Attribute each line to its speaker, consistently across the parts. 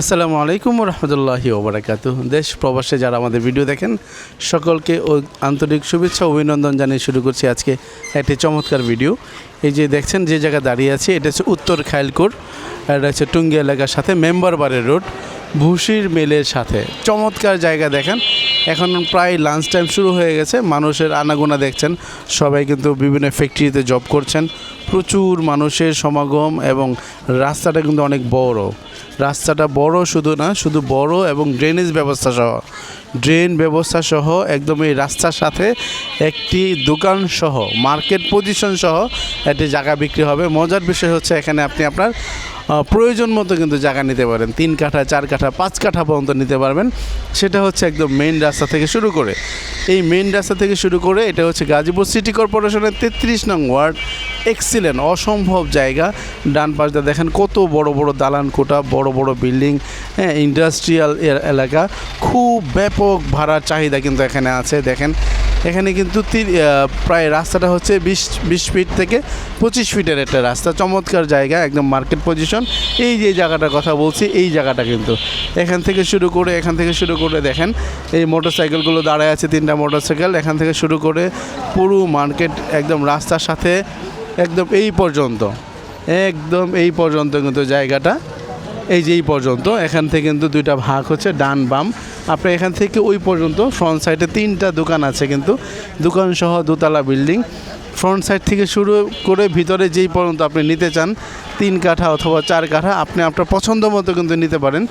Speaker 1: আসসালামু আলাইকুম রহমতুল্লাহি ওবরাকাতু দেশ প্রবাসে যারা আমাদের ভিডিও দেখেন, সকলকে ও আন্তরিক শুভেচ্ছা, অভিনন্দন জানিয়ে শুরু করছি আজকে একটি চমৎকার ভিডিও। এই যে দেখছেন, যে জায়গা দাঁড়িয়ে আছে, এটা হচ্ছে উত্তর খাইলকুর আর এটা হচ্ছে টুঙ্গি এলাকার সাথে মেম্বার বাড়ির রোড, ভুসির মেলের সাথে। চমৎকার জায়গা দেখেন, এখন প্রায় লাঞ্চ টাইম শুরু হয়ে গেছে, মানুষের আনাগোনা দেখছেন, সবাই কিন্তু বিভিন্ন ফ্যাক্টরিতে জব করছেন, প্রচুর মানুষের সমাগম এবং রাস্তাটা কিন্তু অনেক বড়। রাস্তাটা বড় শুধু না, শুধু বড় এবং ড্রেনেজ ব্যবস্থা সহ। ড্রেন ব্যবস্থা সহ একদম এই রাস্তার সাথে একটি দোকান সহ মার্কেট পজিশন সহ একটি জায়গা বিক্রি হবে। মজার বিষয় হচ্ছে এখানে আপনি আপনার প্রয়োজন মতো কিন্তু জায়গা নিতে পারেন। তিন কাঠা, চার কাঠা, পাঁচ কাঠা পর্যন্ত নিতে পারবেন। সেটা হচ্ছে একদম মেন রাস্তা থেকে শুরু করে। এই মেন রাস্তা থেকে শুরু করে এটা হচ্ছে গাজীপুর সিটি কর্পোরেশনের তেত্রিশ নং ওয়ার্ড। এক্সিলেন্ট অসম্ভব জায়গা। ডান পাশটা দেখেন কত বড় বড় দালান কোটা বড় বড় বিল্ডিং হ্যাঁ ইন্ডাস্ট্রিয়াল এলাকা। খুব ব্যাপক ভাড়ার চাহিদা কিন্তু এখানে আছে। দেখেন এখানে কিন্তু প্রায় রাস্তাটা হচ্ছে বিশ বিশ ফিট থেকে পঁচিশ ফিটের একটা রাস্তা। চমৎকার জায়গা, একদম মার্কেট পজিশন এই যে জায়গাটার কথা বলছি, এই জায়গাটা কিন্তু। এখান থেকে শুরু করে, এখান থেকে শুরু করে দেখেন, এই মোটর সাইকেলগুলো দাঁড়ায় আছে, তিনটা মোটর সাইকেল এখান থেকে শুরু করে পুরো মার্কেট একদম রাস্তার সাথে, একদম এই পর্যন্ত। একদম এই পর্যন্ত কিন্তু জায়গাটা। এই যে এই পর্যন্ত, এখান থেকে কিন্তু দুইটা ভাগ হচ্ছে ডান বাম। আপনি এখান থেকে ওই পর্যন্ত ফ্রন্ট সাইডে তিনটা দোকান আছে কিন্তু, দোকান সহ দোতলা বিল্ডিং। ফ্রন্ট সাইড থেকে শুরু করে ভিতরে যেই পর্যন্ত আপনি নিতে চান, তিন কাঠা অথবা চার কাঠা, আপনি আপনার পছন্দ মতো কিন্তু নিতে পারেন।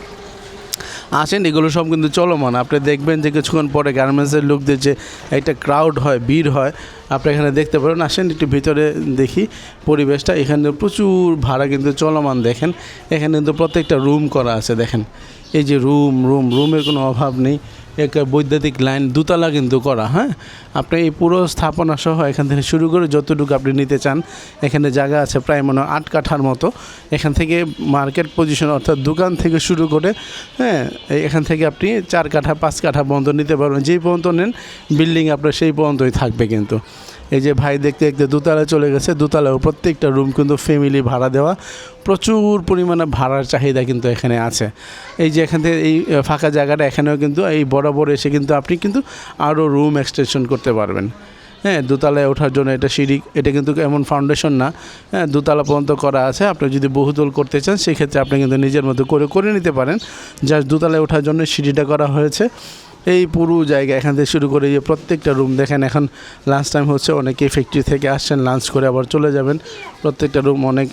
Speaker 1: আসেন, এগুলো সব কিন্তু চলমান। আপনি দেখবেন যে কিছুক্ষণ পরে গার্মেন্টসের লোকদের যে একটা ক্রাউড হয়, ভিড় হয়, আপনি এখানে দেখতে পারেন। আসেন, একটু ভিতরে দেখি পরিবেশটা। এখানে প্রচুর ভাড়া কিন্তু চলমান, দেখেন। এখানে কিন্তু প্রত্যেকটা রুম করা আছে, দেখেন। এই যে রুম রুম রুমের কোনো অভাব নেই। এক বৈদ্যুতিক লাইন দুতলা কিন্তু করা হ্যাঁ? আপনি এই পুরো স্থাপনা সহ এখান থেকে শুরু করে যতটুকু আপনি নিতে চান, এখানে জায়গা আছে প্রায় মনে আট কাঠার মতো। এখান থেকে মার্কেট পজিশন অর্থাৎ দোকান থেকে শুরু করে হ্যাঁ এখান থেকে আপনি চার কাঠা, পাঁচ কাঠা পর্যন্ত নিতে পারবেন। যেই পর্যন্ত নেন, বিল্ডিং আপনার সেই পর্যন্তই থাকবে কিন্তু। এই যে ভাই দেখতে দেখতে দোতলায় চলে গেছে। দোতলায় প্রত্যেকটা রুম কিন্তু ফ্যামিলি ভাড়া দেওয়া। প্রচুর পরিমাণে ভাড়ার চাহিদা কিন্তু এখানে আছে। এই যে এখান থেকে এই ফাঁকা জায়গাটা এখানেও কিন্তু এই বরাবর এসে কিন্তু আপনি কিন্তু আরও রুম এক্সটেনশন করতে পারবেন। হ্যাঁ দোতলায় ওঠার জন্য এটা সিঁড়ি, এটা কিন্তু এমন ফাউন্ডেশন না। হ্যাঁ দোতলা পর্যন্ত করা আছে। আপনি যদি বহুতল করতে চান, সেক্ষেত্রে আপনি কিন্তু নিজের মতো করে করে নিতে পারেন। জাস্ট দোতলায় ওঠার জন্য সিঁড়িটা করা হয়েছে। এই পুরো জায়গা, এখান থেকে শুরু করে যে প্রত্যেকটা রুম দেখেন এখন লাঞ্চ টাইম হচ্ছে অনেকেই ফ্যাক্টরি থেকে আসছেন লাঞ্চ করে আবার চলে যাবেন। প্রত্যেকটা রুম অনেক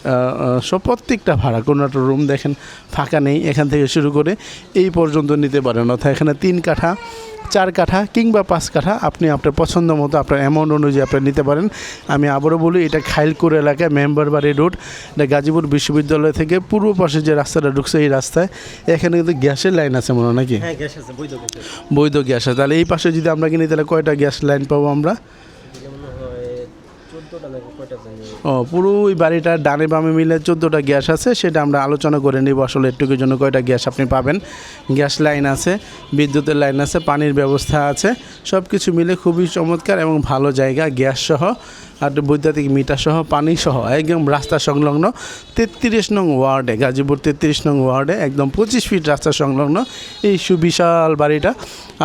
Speaker 1: সব প্রত্যেকটা ভাড়া, কোনো একটা রুম দেখেন ফাঁকা নেই, এখান থেকে শুরু করে এই পর্যন্ত নিতে পারেন। অর্থাৎ এখানে তিন কাঠা, চার কাঠা কিংবা পাঁচ কাঠা আপনি আপনার পছন্দ মতো আপনার অ্যামাউন্ট অনুযায়ী আপনি নিতে পারেন। আমি আবারও বলি, এটা খাইলকুর এলাকায় মেম্বার বাড়ি রোড, এটা গাজীপুর বিশ্ববিদ্যালয় থেকে পূর্ব পাশে যে রাস্তাটা ঢুকছে, এই রাস্তায় এখানে কিন্তু গ্যাসের লাইন আছে মনে নাকি?
Speaker 2: হ্যাঁ বৈধ গ্যাস আছে
Speaker 1: তাহলে এই পাশে যদি আমরা কিনি, তাহলে কয়টা গ্যাস লাইন পাবো আমরা
Speaker 2: দিলে মনে হয় চোদ্দোটা নাকি কয়টা জানি
Speaker 1: ও, পুরো ওই বাড়িটার ডানে বামে মিলে চোদ্দোটা গ্যাস আছে, সেটা আমরা আলোচনা করে নিব আসলে একটুকুর জন্য কয়টা গ্যাস আপনি পাবেন। গ্যাস লাইন আছে, বিদ্যুতের লাইন আছে, পানির ব্যবস্থা আছে সব কিছু মিলে খুবই চমৎকার এবং ভালো জায়গা গ্যাস সহ, আর বৈদ্যুতিক মিটার সহ, পানি সহ, একদম রাস্তা সংলগ্ন তেত্রিশ নং ওয়ার্ডে, গাজীপুর তেত্রিশ নং ওয়ার্ডে, একদম পঁচিশ ফিট রাস্তা সংলগ্ন এই সুবিশাল বাড়িটা।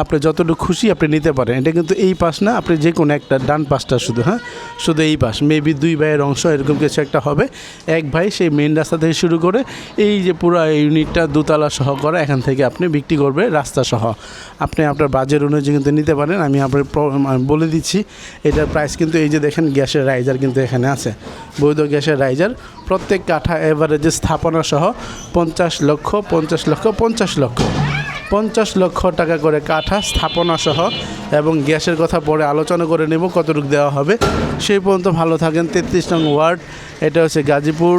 Speaker 1: আপনি যতটুকু খুশি আপনি নিতে পারেন। এটা কিন্তু এই পাশ না, আপনি যে কোনো একটা ডান পাশটা শুধু হ্যাঁ? শুধু এই পাশ মেবি দুই ভাইয়ের অংশ, এরকম কিছু একটা হবে। এক ভাই সেই মেন রাস্তা থেকে শুরু করে এই যে পুরো ইউনিটটা দোতলা সহ করা, এখান থেকে আপনি বিক্রি করবে রাস্তা সহ। আপনি আপনার বাজেট অনুযায়ী কিন্তু নিতে পারেন। আমি আপনার বলে দিচ্ছি, এটার প্রাইস কিন্তু এই যে দেখেন, গ্যাসের রাইজার কিন্তু এখানে আছে। বৈধ গ্যাসের রাইজার প্রত্যেক কাঠা এভারেজে স্থাপনা সহ পঞ্চাশ লক্ষ পঞ্চাশ লক্ষ পঞ্চাশ লক্ষ। পঞ্চাশ লক্ষ টাকা করে কাঠা স্থাপনা সহ এবং গ্যাসের কথা পরে আলোচনা করে নেব কতটুকু দেওয়া হবে। সেই পর্যন্ত ভালো থাকেন। তেত্রিশ নং ওয়ার্ড, এটা হচ্ছে গাজীপুর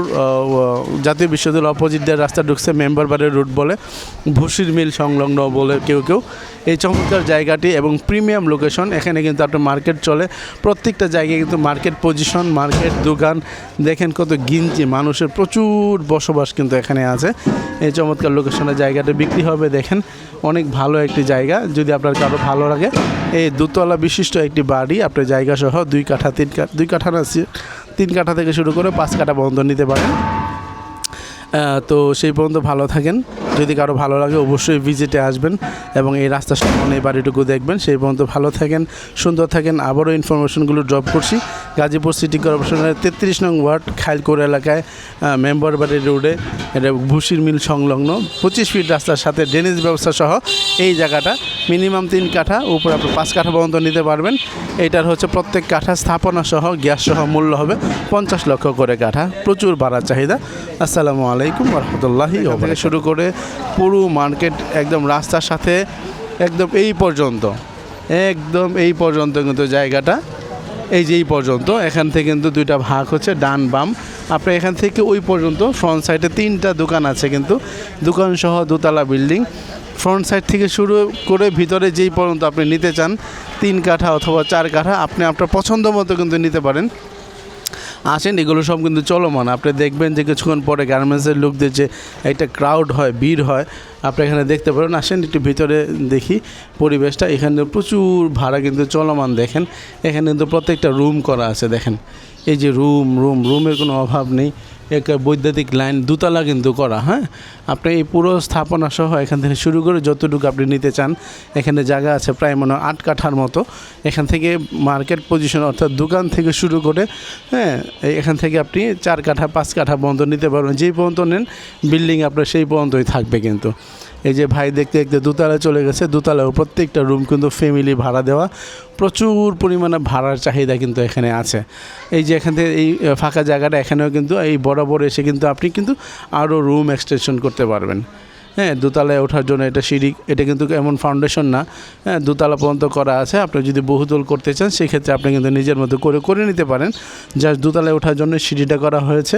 Speaker 1: জাতীয় বিশ্ববিদ্যালয় অপোজিট দিয়ে রাস্তা ঢুকছে মেম্বার বাড়ির রুট বলে, ভুসির মিল সংলগ্ন বলে কেউ কেউ। এই চমৎকার জায়গাটি এবং প্রিমিয়াম লোকেশন, এখানে কিন্তু আপনার মার্কেট চলে। প্রত্যেকটা জায়গায় কিন্তু মার্কেট পজিশন, মার্কেট দোকান, দেখেন কত গিঞ্জি, মানুষের প্রচুর বসবাস কিন্তু এখানে আছে। এই চমৎকার লোকেশনের জায়গাটা বিক্রি হবে, দেখেন। অনেক ভালো একটি জায়গা, যদি আপনার কারও ভালো লাগে এই দুতলা বিশিষ্ট একটি বাড়ি, আপনি জায়গা সহ দুই কাঠা, তিন কাঠা দুই কাঠা না তিন কাঠা থেকে শুরু করে পাঁচ কাঠা বন্ধ নিতে পারেন। তো সেই পর্যন্ত ভালো থাকেন। যদি কারও ভালো লাগে অবশ্যই ভিজিটে আসবেন এবং এই রাস্তার সামনে এই বাড়িটুকু দেখবেন। সেই পর্যন্ত ভালো থাকেন, সুন্দর থাকেন। আবারও ইনফরমেশনগুলো ড্রপ করছি। গাজীপুর সিটি কর্পোরেশনের তেত্রিশ নং ওয়ার্ড খাইলকোর এলাকায় মেম্বার বাড়ি রোডে এটা ভুসির মিল সংলগ্ন পঁচিশ ফিট রাস্তার সাথে ড্রেনেজ ব্যবস্থা সহ এই জায়গাটা মিনিমাম তিন কাঠা, উপরে আপনি পাঁচ কাঠা পর্যন্ত নিতে পারবেন। এইটার হচ্ছে প্রত্যেক কাঠা স্থাপনা সহ, গ্যাস সহ মূল্য হবে পঞ্চাশ লক্ষ করে কাঠা। প্রচুর ভাড়ার চাহিদা। আসসালামু আলাইকুম রহমতুল্লাহি শুরু করে পুরো মার্কেট একদম রাস্তার সাথে একদম এই পর্যন্ত, একদম এই পর্যন্ত কিন্তু জায়গাটা, এই যে এই পর্যন্ত, এখান থেকে কিন্তু দুইটা ভাগ হচ্ছে ডান বাম। আপনি এখান থেকে ওই পর্যন্ত ফ্রন্ট সাইডে তিনটা দোকান আছে কিন্তু, দোকান সহ দোতলা বিল্ডিং। ফ্রন্ট সাইড থেকে শুরু করে ভিতরে যেই পর্যন্ত আপনি নিতে চান, তিন কাঠা অথবা চার কাঠা, আপনি আপনার পছন্দ মতো কিন্তু নিতে পারেন। আসেন, এগুলো সব কিন্তু চলমান। আপনি দেখবেন যে কিছুক্ষণ পরে গার্মেন্টসের লোকদের যে একটা ক্রাউড হয়, ভিড় হয়, আপনি এখানে দেখতে পারেন। আসেন, একটু ভিতরে দেখি পরিবেশটা। এখানে প্রচুর ভাড়া কিন্তু চলমান, দেখেন। এখানে কিন্তু প্রত্যেকটা রুম করা আছে, দেখেন। এই যে রুম রুম রুমের কোনো অভাব নেই। এক বৈদ্যুতিক লাইন দুতলা কিন্তু করা হ্যাঁ? আপনি এই পুরো স্থাপনা সহ এখান থেকে শুরু করে যতটুকু আপনি নিতে চান, এখানে জায়গা আছে প্রায় মনে আট কাঠার মতো। এখান থেকে মার্কেট পজিশন অর্থাৎ দোকান থেকে শুরু করে হ্যাঁ এখান থেকে আপনি চার কাঠা, পাঁচ কাঠা পর্যন্ত নিতে পারবেন। যেই পর্যন্ত নেন, বিল্ডিং আপনার সেই পর্যন্তই থাকবে কিন্তু। এই যে ভাই দেখতে দেখতে দোতলা চলে গেছে। দোতলাও প্রত্যেকটা রুম কিন্তু ফ্যামিলি ভাড়া দেওয়া। প্রচুর পরিমাণে ভাড়ার চাহিদা কিন্তু এখানে আছে। এই যে এখান থেকে এই ফাঁকা জায়গাটা এখানেও কিন্তু এই বরাবর এসে কিন্তু আপনি কিন্তু আরও রুম এক্সটেনশন করতে পারবেন। হ্যাঁ দোতলায় ওঠার জন্য এটা সিঁড়ি, এটা কিন্তু এমন ফাউন্ডেশন না। হ্যাঁ দোতলা পর্যন্ত করা আছে। আপনি যদি বহুতল করতে চান, সেক্ষেত্রে আপনি কিন্তু নিজের মতো করে করে নিতে পারেন। জাস্ট দোতলায় ওঠার জন্য সিঁড়িটা করা হয়েছে।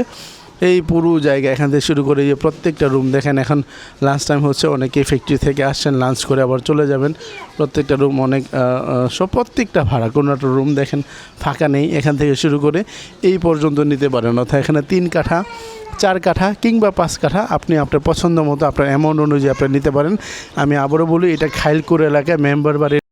Speaker 1: এই পুরো জায়গা, এখান থেকে শুরু করে যে প্রত্যেকটা রুম দেখেন এখন লাঞ্চ টাইম হচ্ছে অনেকেই ফ্যাক্টরি থেকে আসছেন লাঞ্চ করে আবার চলে যাবেন। প্রত্যেকটা রুম অনেক সব প্রত্যেকটা ভাড়া, কোনো একটা রুম দেখেন ফাঁকা নেই, এখান থেকে শুরু করে এই পর্যন্ত নিতে পারেন। অর্থাৎ এখানে তিন কাঠা, চার কাঠা কিংবা পাঁচ কাঠা আপনি আপনার পছন্দ মতো আপনার অ্যামাউন্ট অনুযায়ী আপনি নিতে পারেন। আমি আবারও বলি, এটা খাইলকুর এলাকায় মেম্বার বাড়ির